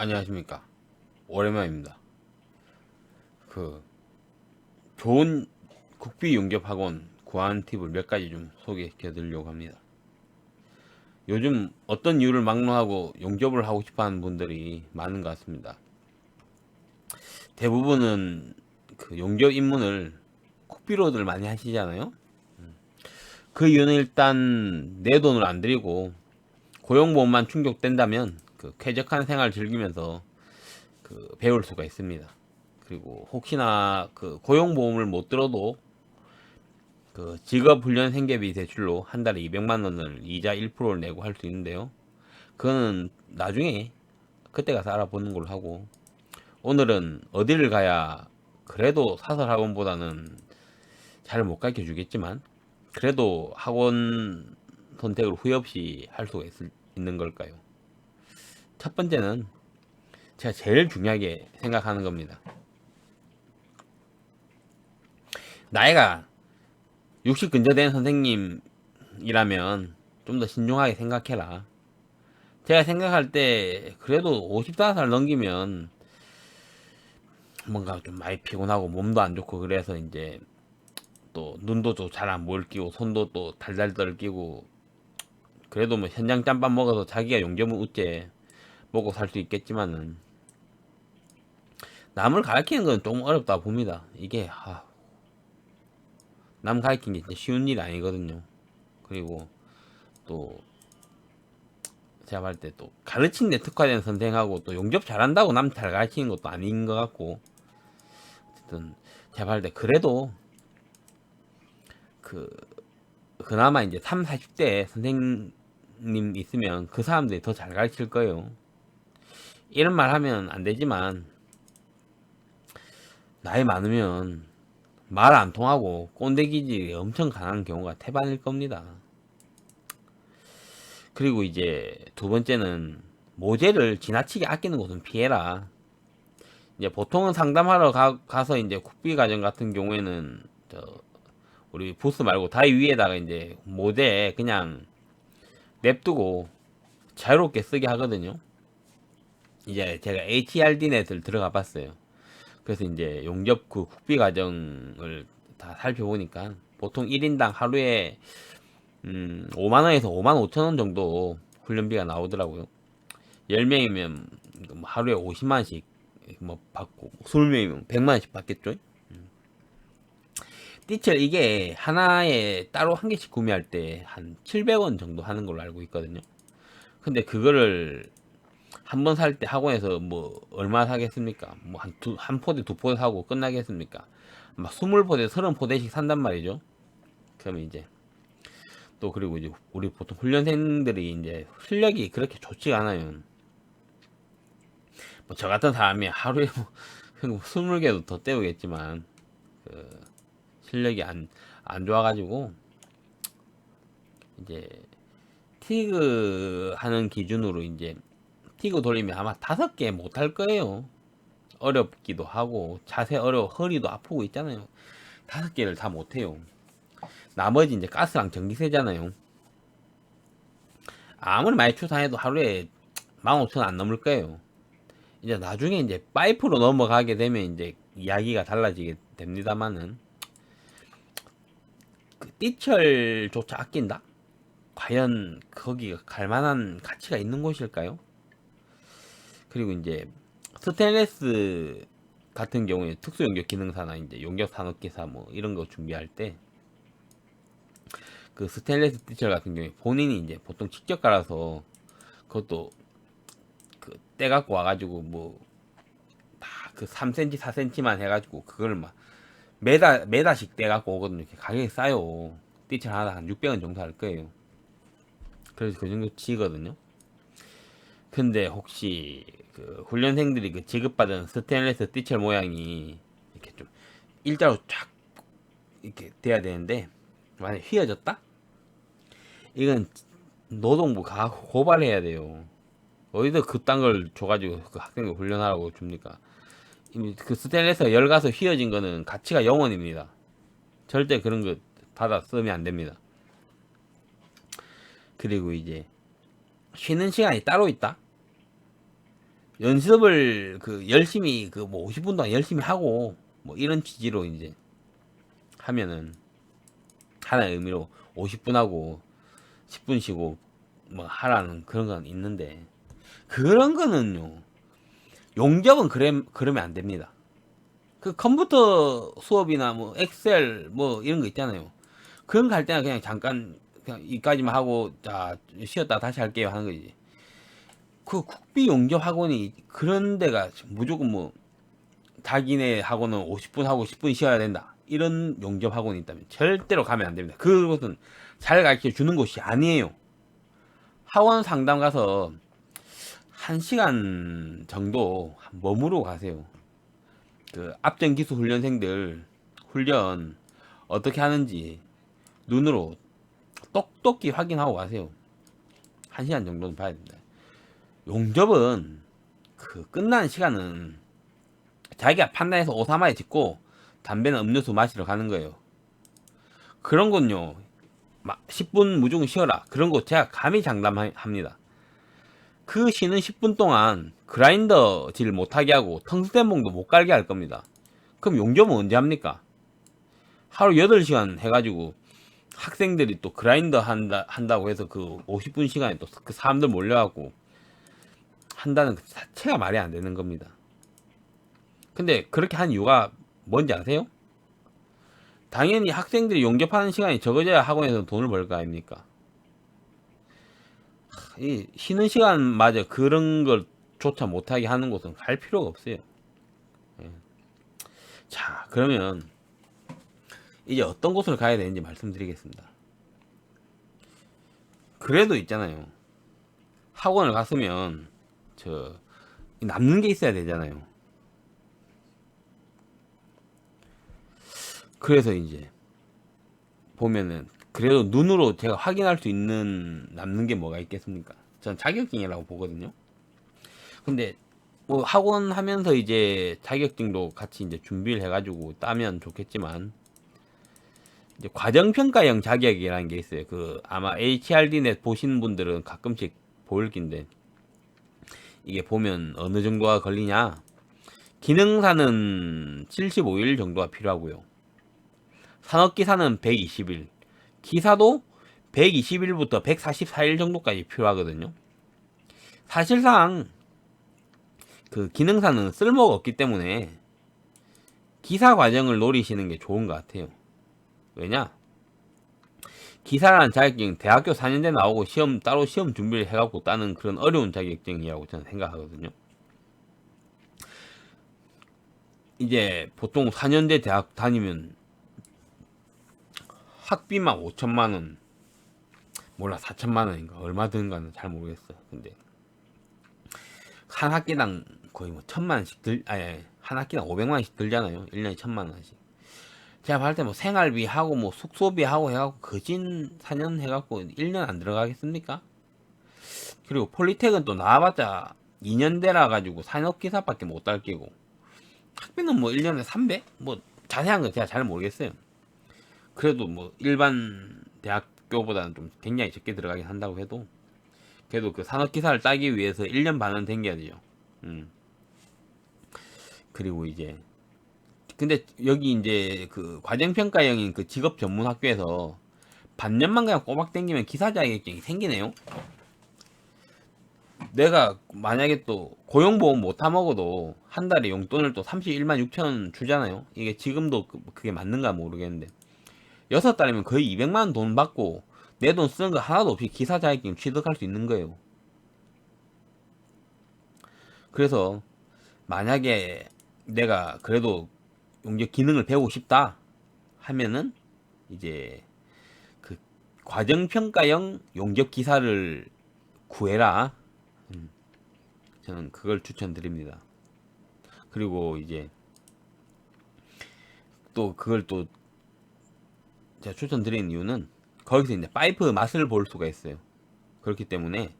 안녕하십니까. 오랜만입니다. 그 좋은 국비 용접학원 구한 팁을 몇 가지 좀 소개해 드리려고 합니다. 요즘 어떤 이유를 막론하고 용접을 하고 싶어 하는 분들이 많은 것 같습니다. 대부분은 그 용접 입문을 국비로들 많이 하시잖아요. 음. 그 이유는 일단 내 돈을 안 들이고 고용보험만 충족된다면 그 쾌적한 생활 즐기면서 그 배울 수가 있습니다. 그리고 혹시나 그 고용보험을 못 들어도 그 직업훈련 생계비 대출로 한 달에 200만 원을 이자 1%를 내고 할 수 있는데요. 그거는 나중에 그때 가서 알아보는 걸로 하고 오늘은 어디를 가야 그래도 사설 학원보다는 잘 못 가르쳐 주겠지만 그래도 학원 선택을 후회 없이 할 수가 있, 있는 걸까요? 첫 번째는 제가 제일 중요하게 생각하는 겁니다. 나이가 60 근저된 선생님이라면 좀 더 신중하게 생각해라. 제가 생각할 때 그래도 54살 넘기면 뭔가 좀 많이 피곤하고 몸도 안 좋고 그래서 이제 또 눈도 좀 잘 안 보일 끼고 손도 또 달달달 끼고 그래도 뭐 현장 짬밥 먹어서 자기가 용접은 웃제 먹고 살 수 있겠지만은 남을 가르치는 건 좀 어렵다 봅니다. 이게 아, 남 가르치는 게 쉬운 일이 아니거든요. 그리고 또 제가 볼때또 가르치는 데 특화된 선생하고 또 용접 잘한다고 남 잘 가르치는 것도 아닌 것 같고 어쨌든 제가 볼때 그래도 그 그나마 이제 3, 40대 선생님 있으면 그 사람들이 더 잘 가르칠 거예요. 이런 말 하면 안 되지만 나이 많으면 말 안 통하고 꼰대 기질이 엄청 강한 경우가 태반일 겁니다. 그리고 이제 두 번째는 모재를 지나치게 아끼는 것은 피해라. 이제 보통은 상담하러 가, 가서 이제 국비 과정 같은 경우에는 저 우리 부스 말고 다이 위에다가 이제 모재 그냥 냅두고 자유롭게 쓰게 하거든요. 이제 제가 HRD넷을 들어가 봤어요. 그래서 이제 용접 그 국비 과정을 다 살펴보니까 보통 1인당 하루에 음, 5만 원에서 5만 5천 원 정도 훈련비가 나오더라고요. 10명이면 뭐 하루에 50만 원씩 뭐 받고 20명이면 100만 원씩 받겠죠? 음. 띠철 이게 하나에 따로 한 개씩 구매할 때 한 700원 정도 하는 걸로 알고 있거든요. 근데 그거를 한 번 살 때 학원에서 뭐 얼마 사겠습니까? 뭐 한 두 한 포대 두 포대 사고 끝나겠습니까? 막 스물 포대 서른 포대씩 산단 말이죠. 그러면 이제 또 그리고 이제 우리 보통 훈련생들이 이제 실력이 그렇게 좋지가 않아요. 뭐 저 같은 사람이 하루에 뭐 스물 개도 더 때우겠지만 그 실력이 안 안 좋아가지고 이제 티그 하는 기준으로 이제 티그 돌리면 아마 다섯 개 못 할 거예요. 어렵기도 하고 자세 어려워 허리도 아프고 있잖아요. 다섯 개를 다 못해요. 나머지 이제 가스랑 전기세잖아요. 아무리 많이 추산해도 하루에 15,000원 안 넘을 거예요. 이제 나중에 이제 파이프로 넘어가게 되면 이제 이야기가 달라지게 됩니다만은 그 띠철조차 아낀다? 과연 거기가 갈 만한 가치가 있는 곳일까요? 그리고 이제 스테인레스 같은 경우에 특수 용격 기능사나 이제 용격 산업기사 뭐 이런 거 준비할 때 그 스테인레스 띠철 같은 경우에 본인이 이제 보통 직접 갈아서 그것도 그 떼 갖고 와가지고 뭐 다 그 3cm 4cm만 해가지고 그걸 막 메다 메다씩 떼 갖고 오거든요. 이렇게 가격이 싸요. 띠철 하나 한 600원 정도 할 거예요. 그래서 그 정도 치거든요. 근데 혹시 그 훈련생들이 그 지급받은 스테인레스 띠철 모양이 이렇게 좀 일자로 쫙 이렇게 돼야 되는데 만약 휘어졌다? 이건 노동부 가 고발해야 돼요. 어디서 그딴 걸 줘가지고 그 학생들 훈련하라고 줍니까? 그 스테인레스가 열 가서 휘어진 거는 가치가 0원입니다. 절대 그런 거 받아 쓰면 안 됩니다. 그리고 이제 쉬는 시간이 따로 있다. 연습을 그 열심히 그 뭐 50분 동안 열심히 하고 뭐 이런 취지로 이제 하면은 하나의 의미로 50분 하고 10분 쉬고 뭐 하라는 그런 건 있는데 그런 거는요 용접은 그래 그러면 안 됩니다. 그 컴퓨터 수업이나 뭐 엑셀 뭐 이런 거 있잖아요. 그런 거 할 때는 그냥 잠깐 그냥 이까지만 하고 자 쉬었다 다시 할게요 하는 거지. 그 국비 용접 학원이 그런 데가 무조건 뭐 자기네 학원은 50분 하고 10분 쉬어야 된다. 이런 용접 학원이 있다면 절대로 가면 안 됩니다. 그것은 잘 가르쳐 주는 곳이 아니에요. 학원 상담 가서 한 시간 정도 머무르고 가세요. 그 앞전 기수 훈련생들 훈련 어떻게 하는지 눈으로 똑똑히 확인하고 가세요. 한 시간 정도는 봐야 됩니다. 용접은 그 끝나는 시간은 자기가 판단해서 오사마에 짓고 담배는 음료수 마시러 가는 거예요. 그런 건요. 막 10분 무조건 쉬어라. 그런 거 제가 감히 장담합니다. 그 쉬는 10분 동안 그라인더 질 못하게 하고 텅스텐봉도 못 깔게 할 겁니다. 그럼 용접은 언제 합니까? 하루 8시간 해가지고 학생들이 또 그라인더 한다, 한다고 해서 그 50분 시간에 또 그 사람들 몰려갖고 한다는 그 자체가 말이 안 되는 겁니다. 근데 그렇게 한 이유가 뭔지 아세요? 당연히 학생들이 용접하는 시간이 적어져야 학원에서 돈을 벌 거 아닙니까? 이 쉬는 시간마저 그런 걸 조차 못하게 하는 곳은 갈 필요가 없어요. 예. 자, 그러면 이제 어떤 곳을 가야 되는지 말씀드리겠습니다. 그래도 있잖아요. 학원을 갔으면 저 남는 게 있어야 되잖아요. 그래서 이제 보면은 그래도 눈으로 제가 확인할 수 있는 남는 게 뭐가 있겠습니까? 전 자격증이라고 보거든요. 근데 뭐 학원 하면서 이제 자격증도 같이 이제 준비를 해가지고 따면 좋겠지만 이제 과정 평가형 자격이라는 게 있어요. 그 아마 HRD넷 보신 분들은 가끔씩 보일 긴데 이게 보면 어느 정도가 걸리냐? 기능사는 75일 정도가 필요하고요. 산업기사는 120일, 기사도 120일부터 144일 정도까지 필요하거든요. 사실상 그 기능사는 쓸모가 없기 때문에 기사 과정을 노리시는 게 좋은 것 같아요. 왜냐? 기사라는 자격증 대학교 4년제 나오고 시험 따로 시험 준비를 해갖고 따는 그런 어려운 자격증이라고 저는 생각하거든요. 이제 보통 4년제 대학 다니면 학비만 5천만 원 몰라 4천만 원인가 얼마 드는가는 잘 모르겠어. 근데 한 학기당 거의 뭐 천만 원씩 들 아니 한 학기당 500만 원씩 들잖아요. 1년에 천만 원씩. 제가 봤을 때 뭐 생활비 하고 뭐 숙소비 하고 해갖고 거진 4년 해갖고 1년 안 들어가겠습니까? 그리고 폴리텍은 또 나와봤자 2년대라 가지고 산업기사밖에 못 달기고 학비는 뭐 1년에 300? 뭐 자세한 건 제가 잘 모르겠어요. 그래도 뭐 일반 대학교보다는 좀 굉장히 적게 들어가긴 한다고 해도 그래도 그 산업기사를 따기 위해서 1년 반은 댕겨야 되죠. 음. 그리고 이제 근데 여기 이제 그 과정평가형인 그 직업 전문 학교에서 반년만 그냥 꼬박 땡기면 기사 자격증이 생기네요. 내가 만약에 또 고용보험 못 타먹어도 한 달에 용돈을 또 31만 6천 원 주잖아요. 이게 지금도 그- 그게 맞는가 모르겠는데 여섯 달이면 거의 200만 원 돈 받고 내 돈 쓰는 거 하나도 없이 기사 자격증 취득할 수 있는 거예요. 그래서 만약에 내가 그래도 용접 기능을 배우고 싶다 하면은 이제 그 과정 평가형 용접 기사를 구해라. 음, 저는 그걸 추천드립니다. 그리고 이제 또 그걸 또 제가 추천드리는 이유는 거기서 이제 파이프 맛을 볼 수가 있어요. 그렇기 때문에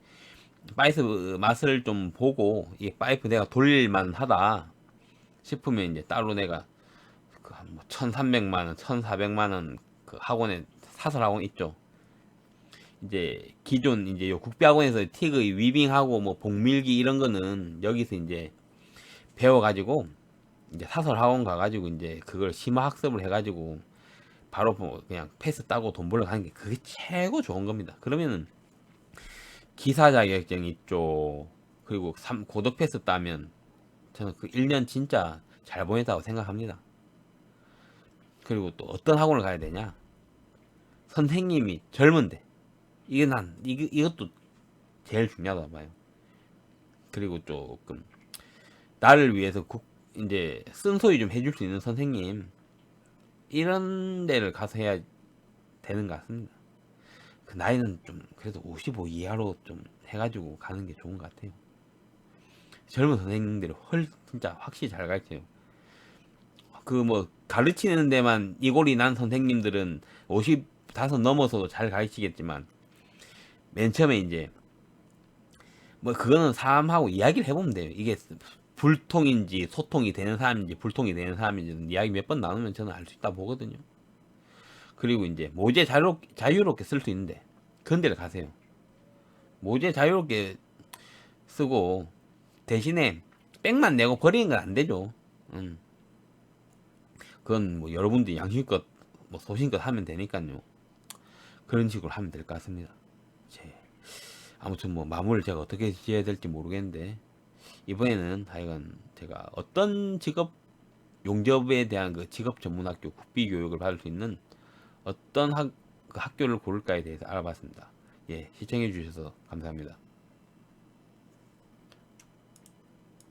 파이프 맛을 좀 보고 이 파이프 내가 돌릴만 하다 싶으면 이제 따로 내가 그뭐 1,300만 원, 1,400만 원 그 학원에 사설 학원 있죠. 이제 기존 이제 요 국비 학원에서 틱의 위빙하고 뭐 복밀기 이런 거는 여기서 이제 배워 가지고 이제 사설 학원 가 가지고 이제 그걸 심화 학습을 해 가지고 바로 뭐 그냥 패스 따고 돈 벌러 가는 게 그게 최고 좋은 겁니다. 그러면은 기사 자격증 있죠. 그리고 삼 고덕 패스 따면 저는 그 1년 진짜 잘 보냈다고 생각합니다. 그리고 또 어떤 학원을 가야 되냐? 선생님이 젊은데 이게 난 이거 이것도 제일 중요하다 봐요. 그리고 조금 나를 위해서 국 이제 쓴소리 좀 해줄 수 있는 선생님 이런 데를 가서 해야 되는 것 같습니다. 그 나이는 좀 그래도 55 이하로 좀 해가지고 가는 게 좋은 것 같아요. 젊은 선생님들이 헐 진짜 확실히 잘 가르쳐요. 그 뭐 가르치는 데만 이골이 난 선생님들은 55 넘어서도 잘 가르치겠지만 맨 처음에 이제 뭐 그거는 사람하고 이야기를 해보면 돼요. 이게 불통인지 소통이 되는 사람인지 불통이 되는 사람인지 이야기 몇 번 나누면 저는 알 수 있다 보거든요. 그리고 이제 모제 자유롭, 자유롭게 쓸 수 있는데 그런 데를 가세요. 모제 자유롭게 쓰고 대신에 백만 내고 버리는 건 안 되죠. 음. 그건 뭐 여러분들이 양심껏 뭐 소신껏 하면 되니까요. 그런 식으로 하면 될 것 같습니다. 제 아무튼 뭐 마무리를 제가 어떻게 지어야 될지 모르겠는데 이번에는 하여간 제가 어떤 직업 용접에 대한 그 직업 전문학교 국비 교육을 받을 수 있는 어떤 학, 그 학교를 고를까에 대해서 알아봤습니다. 예, 시청해 주셔서 감사합니다.